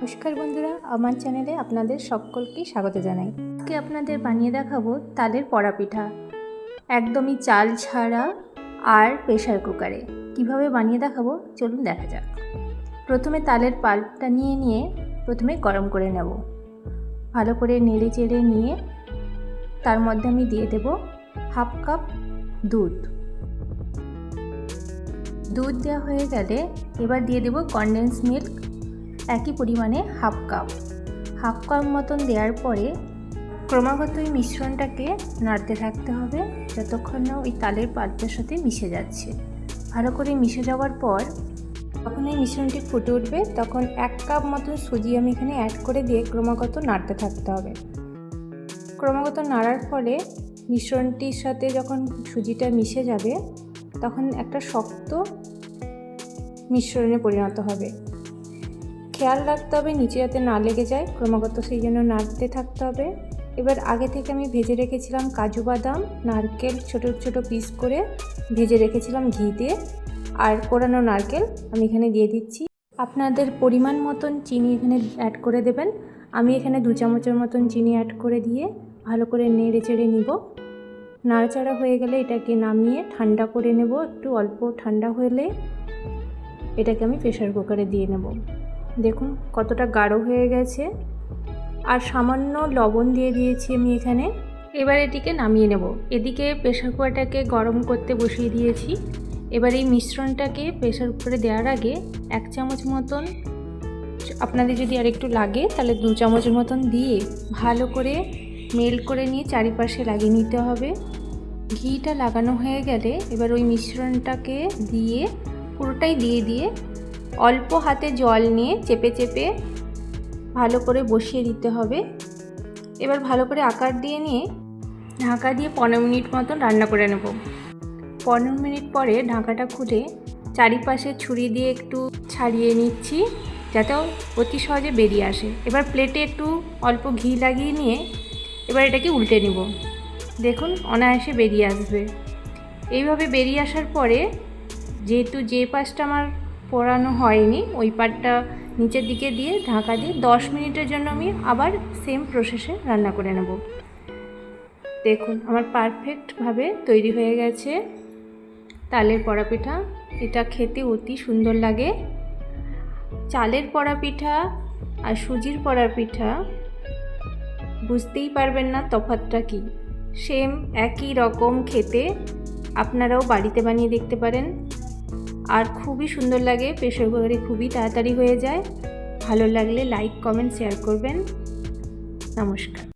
নমস্কার বন্ধুরা, আমার চ্যানেলে আপনাদের সকলকে স্বাগত জানাই। আজকে আপনাদের বানিয়ে দেখাবো তালের পড়া পিঠা একদমই চাল ছাড়া আর প্রেশার কুকারে। কীভাবে বানিয়ে দেখাবো? চলুন দেখা যাক। প্রথমে তালের পাল্পটা নিয়ে নিয়ে প্রথমে গরম করে নেব। ভালো করে নেড়ে চেড়ে নিয়ে তার মধ্যে আমি দিয়ে দেব হাফ কাপ দুধ। দুধ দেওয়া হয়ে গেলে এবার দিয়ে দেব কনডেন্স মিল্ক একই পরিমাণে হাফ কাপ। হাফ কাপ মতন দেওয়ার পরে ক্রমাগত ওই মিশ্রণটাকে নাড়তে থাকতে হবে যতক্ষণ না ওই তালের পাল্পের সাথে মিশে যাচ্ছে। ভালো করে মিশে যাওয়ার পর যখন এই মিশ্রণটি ফুটে উঠবে তখন এক কাপ মতন সুজি আমি এখানে অ্যাড করে দিয়ে ক্রমাগত নাড়তে থাকতে হবে। ক্রমাগত নাড়ার ফলে মিশ্রণটির সাথে যখন সুজিটা মিশে যাবে তখন একটা শক্ত মিশ্রণে পরিণত হবে। খেয়াল রাখতে হবে, নিচে যাতে না লেগে যায়। ক্রমাগত সেই জন্য নাড়তে থাকতে হবে। এবার আগে থেকে আমি ভেজে রেখেছিলাম কাজু বাদাম, নারকেল, ছোট ছোট পিস করে ভেজে রেখেছিলাম ঘি দিয়ে। আর কোরানো নারকেল আমি এখানে দিয়ে দিচ্ছি। আপনাদের পরিমাণ মতন চিনি এখানে অ্যাড করে দেবেন। আমি এখানে দু চামচের মতন চিনি অ্যাড করে দিয়ে ভালো করে নেড়ে চেড়ে নিব। নাড়াচাড়া হয়ে গেলে এটাকে নামিয়ে ঠান্ডা করে নেব। একটু অল্প ঠান্ডা হলে এটাকে আমি প্রেশার কুকারে দিয়ে নেব। দেখুন, কতটা গাঢ় হয়ে গেছে। আর সামান্য লবণ দিয়ে দিয়েছি আমি এখানে। এবার এটিকে নামিয়ে নেব। এদিকে প্রেশার কুকারটাকে গরম করতে বসিয়ে দিয়েছি। এবার এই মিশ্রণটাকে প্রেশার কুকারে দেওয়ার আগে এক চামচ মতন, আপনাদের যদি আর একটু লাগে, তাহলে দু চামচের মতন দিয়ে ভালো করে মেল করে নিয়ে চারিপাশে লাগিয়ে নিতে হবে। ঘিটা লাগানো হয়ে গেলে এবার ওই মিশ্রণটাকে দিয়ে পুরোটাই দিয়ে দিয়ে অল্প হাতে জল নিয়ে চেপে চেপে ভালো করে বসিয়ে দিতে হবে। এবার ভালো করে আকার দিয়ে নিয়ে ঢাকা দিয়ে পনেরো মিনিট মতন রান্না করে নেব। পনেরো মিনিট পরে ঢাকাটা খুলে চারিপাশে ছুরি দিয়ে একটু ছাড়িয়ে নিচ্ছি যাতে অতি সহজে বেরিয়ে আসে। এবার প্লেটে একটু অল্প ঘি লাগিয়ে নিয়ে এবার এটাকে উল্টে নিব। দেখুন, অনায়াসে বেরিয়ে আসবে। এইভাবে বেরিয়ে আসার পরে যেহেতু যে পাশটা আমার পোড়ানো হয়নি, ওই পাটটা নিচের দিকে দিয়ে ঢাকা দিয়ে দশ মিনিটের জন্য আমি আবার সেম প্রসেসে রান্না করে নেব। দেখুন, আমার পারফেক্টভাবে তৈরি হয়ে গেছে। তালের পড়া পিঠা, এটা খেতে অতি সুন্দর লাগে। চালের পড়া পিঠা আর সুজির পড়া পিঠা, বুঝতেই পারবেন না তফাতটা কী। সেম একই রকম খেতে আপনারাও বাড়িতে বানিয়ে দেখতে পারেন। আর খুবই সুন্দর লাগে, প্রেশার কুকারে খুবই তাড়াতাড়ি হয়ে যায়। ভালো লাগলে লাইক কমেন্ট শেয়ার করবেন। নমস্কার।